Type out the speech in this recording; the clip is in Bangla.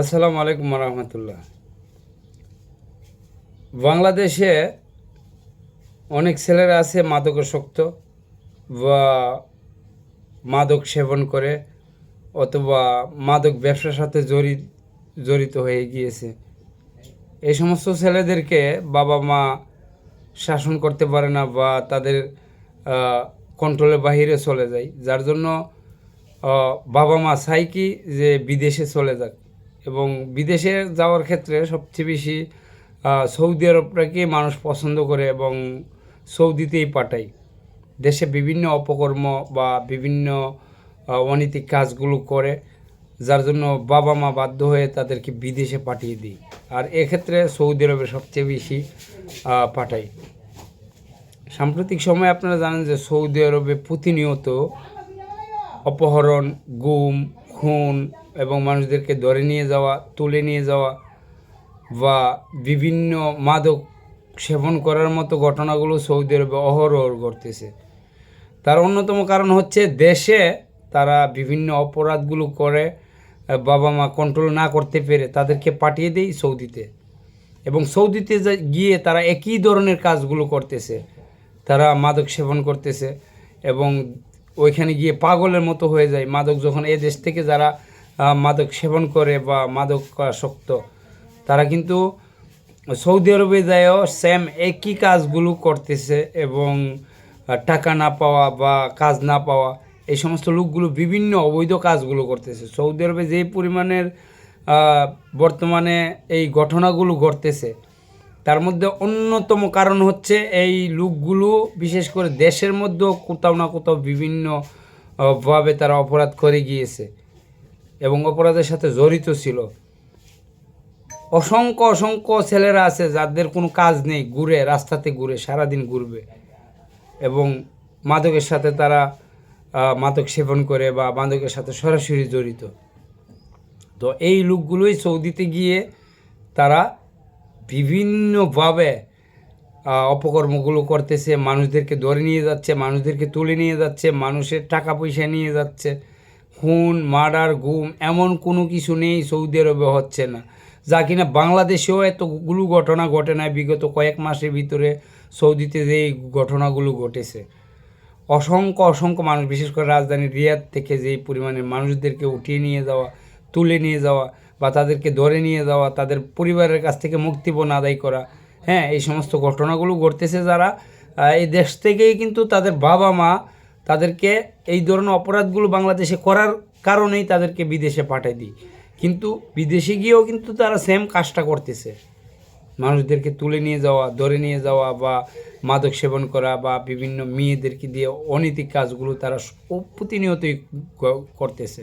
আসসালামু আলাইকুম রহমতুল্লাহ বাংলাদেশে অনেক ছেলেরা আছে মাদকাসক্ত বা মাদক সেবন করে অথবা মাদক ব্যবসার সাথে জড়িত জড়িত হয়ে গিয়েছে। এই সমস্ত ছেলেদেরকে বাবা মা শাসন করতে পারে না বা তাদের কন্ট্রোলের বাহিরে চলে যায়। যার জন্য বাবা মা চাই কি যে বিদেশে চলে যাক। এবং বিদেশে যাওয়ার ক্ষেত্রে সবচেয়ে বেশি সৌদি আরবটাকে মানুষ পছন্দ করে এবং সৌদিতেই পাঠায়। দেশে বিভিন্ন অপকর্ম বা বিভিন্ন অনৈতিক কাজগুলো করে, যার জন্য বাবা মা বাধ্য হয়ে তাদেরকে বিদেশে পাঠিয়ে দিই আর এক্ষেত্রে সৌদি আরবে সবচেয়ে বেশি পাঠায়। সাম্প্রতিক সময়ে আপনারা জানেন যে সৌদি আরবে প্রতিনিয়ত অপহরণ, গুম, খুন এবং মানুষদেরকে ধরে নিয়ে যাওয়া, তুলে নিয়ে যাওয়া বা বিভিন্ন মাদক সেবন করার মতো ঘটনাগুলো সৌদি আরবে অহরহ ঘটতেছে। তার অন্যতম কারণ হচ্ছে দেশে তারা বিভিন্ন অপরাধগুলো করে বাবা মা কন্ট্রোল না করতে পেরে তাদেরকে পাঠিয়ে দেয় সৌদিতে। এবং সৌদিতে গিয়ে তারা একই ধরনের কাজগুলো করতেছে। তারা মাদক সেবন করতেছে এবং ওইখানে গিয়ে পাগলের মতো হয়ে যায়। মাদক যখন এ দেশ থেকে যারা মাদক সেবন করে বা মাদক শক্ত। তারা কিন্তু সৌদি আরবে যায়ও সেম একই কাজগুলো করতেছে এবং টাকা না পাওয়া বা কাজ না পাওয়া, এই সমস্ত লোকগুলো বিভিন্ন অবৈধ কাজগুলো করতেছে। সৌদি আরবে যেই পরিমাণের বর্তমানে এই ঘটনাগুলো ঘটতেছে, তার মধ্যে অন্যতম কারণ হচ্ছে এই লোকগুলো বিশেষ করে দেশের মধ্যেও কোথাও না কোথাও বিভিন্নভাবে তারা অপরাধ করে গিয়েছে। এবং অপরাধের সাথে জড়িত ছিল। অসংখ্য অসংখ্য ছেলেরা আছে যাদের কোনো কাজ নেই, ঘুরে, রাস্তাতে ঘুরে, সারাদিন ঘুরবে। এবং মাদকের সাথে তারা মাদক সেবন করে বা মাদকের সাথে সরাসরি জড়িত। তো এই লোকগুলোই সৌদিতে গিয়ে তারা বিভিন্নভাবে অপকর্মগুলো করতেছে। মানুষদেরকে ধরে নিয়ে যাচ্ছে, মানুষদেরকে তুলে নিয়ে যাচ্ছে, মানুষের টাকা পয়সা নিয়ে যাচ্ছে। খুন, মার্ডার, গুম এমন কোনো কিছু নেই সৌদি আরবে হচ্ছে না। যা কিনা বাংলাদেশেও এতগুলো ঘটনা ঘটে না বিগত কয়েক মাসের ভিতরে সৌদিতে যে এই ঘটনাগুলো ঘটেছে। অসংখ্য অসংখ্য মানুষ, বিশেষ করে রাজধানী রিয়াদ থেকে যেই পরিমাণে মানুষদেরকে উঠিয়ে নিয়ে যাওয়া, তুলে নিয়ে যাওয়া বা তাদেরকে ধরে নিয়ে যাওয়া, তাদের পরিবারের কাছ থেকে মুক্তিপণ আদায় করা হ্যাঁ এই সমস্ত ঘটনাগুলো ঘটতেছে যারা এই দেশ থেকেই কিন্তু তাদের বাবা মা তাদেরকে এই ধরনের অপরাধগুলো বাংলাদেশে করার কারণেই তাদেরকে বিদেশে পাঠিয়ে দিই। কিন্তু বিদেশে গিয়েও কিন্তু তারা সেম কাজটা করতেছে। মানুষদেরকে তুলে নিয়ে যাওয়া, ধরে নিয়ে যাওয়া বা মাদক সেবন করা বা বিভিন্ন মেয়েদেরকে দিয়ে অনৈতিক কাজগুলো তারা প্রতিনিয়তই করতেছে।